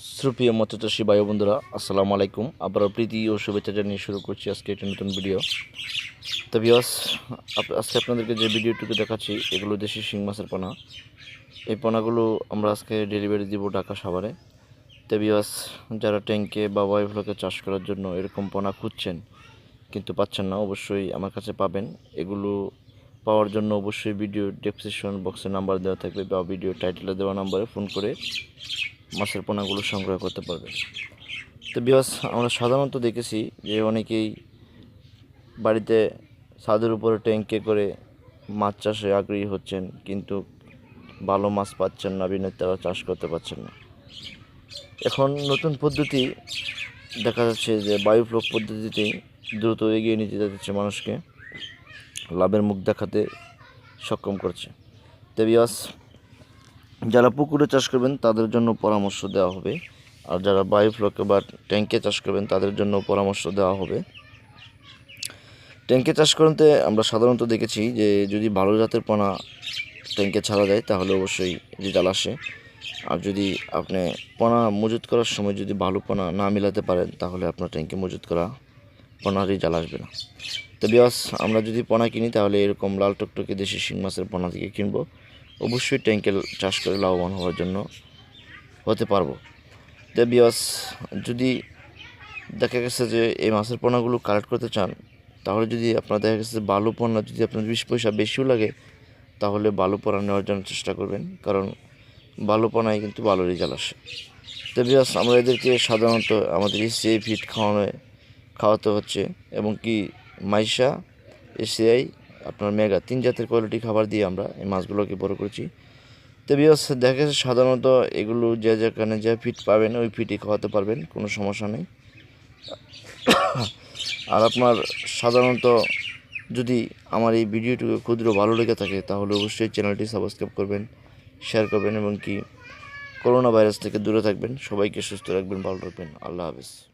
সুপ্রিয় মৎস্যচাষী ভাই বন্ধুরা, আসসালামু আলাইকুম। আবার প্রীতি ও শুভেচ্ছা জানিয়ে শুরু করছি আজকে একটি নতুন ভিডিও। তো বিয়স আজকে আপনাদেরকে যে ভিডিওটুকু দেখাচ্ছি, এগুলো দেশি শিং মাছের পোনা। এই পোনাগুলো আমরা আজকে ডেলিভারি দিব ঢাকা সাভারে তো বিয়স যারা ট্যাঙ্কে বা ওয়াইফ্লোকে চাষ করার জন্য এরকম পোনা খুঁজছেন, কিন্তু পাচ্ছেন না, অবশ্যই আমার কাছে পাবেন। এগুলো পাওয়ার জন্য অবশ্যই ভিডিও ডেসক্রিপশন বক্সে নাম্বার দেওয়া থাকবে বা ভিডিও টাইটেলে দেওয়া নাম্বারে ফোন করে মাছের পোনাগুলো সংগ্রহ করতে পারবে। তো বিয়াস আমরা সাধারণত দেখেছি যে অনেকেই বাড়িতে ছাদের উপরে ট্যাঙ্কে করে মাছ চাষে আগ্রহী হচ্ছেন, কিন্তু ভালো মাছ পাচ্ছেন না বিনা তারা চাষ করতে পারছেন না। এখন নতুন পদ্ধতি দেখা যাচ্ছে যে বায়ুফ্লক পদ্ধতিতেই দ্রুত এগিয়ে নিতে যাচ্ছে মানুষকে, লাভের মুখ দেখাতে সক্ষম করছে। তো বিয়াস যারা পুকুরে চাষ করবেন, তাদের জন্য পরামর্শ দেওয়া হবে। আর যারা বায়োফ্লকে বা ট্যাঙ্কে চাষ করবেন, তাদের জন্য পরামর্শ দেওয়া হবে। ট্যাঙ্কে চাষ করতে আমরা সাধারণত দেখেছি যে, যদি ভালো জাতের পোনা ট্যাঙ্কে ছাড়া যায়, তাহলে অবশ্যই রেজাল্ট আসে। আর যদি আপনি পোনা মজুত করার সময় যদি ভালো পোনা না মিলাতে পারেন, তাহলে আপনার ট্যাঙ্কে মজুত করা পোনা রেজাল্ট আসবে না। তো বিয়াস, আমরা যদি পোনা কিনি, তাহলে এরকম লাল টকটকে দেশি শিং মাছের পোনা থেকে কিনবো। অবশ্যই ট্যাঙ্কে চাষ করে লাভবান হওয়ার জন্য হতে পারব। তো বিয়াস যদি দেখা গেছে যে এই মাছের পোনাগুলো কালেক্ট করতে চান, তাহলে যদি আপনার দেখা গেছে বালু পোনা যদি আপনার বিশ পয়সা বেশিও লাগে, তাহলে বালু পোনা নেওয়ার জন্য চেষ্টা করবেন, কারণ বালু পোনায় কিন্তু ভালো রেজাল্ট আসে। তো আমরা এদেরকে সাধারণত আমাদের এসিআই ফিট খাওয়ানো, খাওয়াতে হচ্ছে, এবং কি মাইশা, এসিআই আপনার মেগা তিন জাতের কোয়ালিটি খাবার দিয়ে আমরা এই মাছগুলোকে বড় করছি। তো বিয়াস দেখা যাচ্ছে সাধারণত এগুলো যে যেখানে যে ফিট পাবেন, ওই ফিটই খাওয়াতে পারবেন, কোনো সমস্যা নেই। আর আপনার সাধারণত যদি আমার এই ভিডিওটুকু ক্ষুদ্র ভালো লেগে থাকে, তাহলে অবশ্যই চ্যানেলটি সাবস্ক্রাইব করবেন শেয়ার করবেন, এবং কি করোনা ভাইরাস থেকে দূরে থাকবেন। সবাইকে সুস্থ রাখবেন, ভালো রাখবেন। আল্লাহ হাফেজ।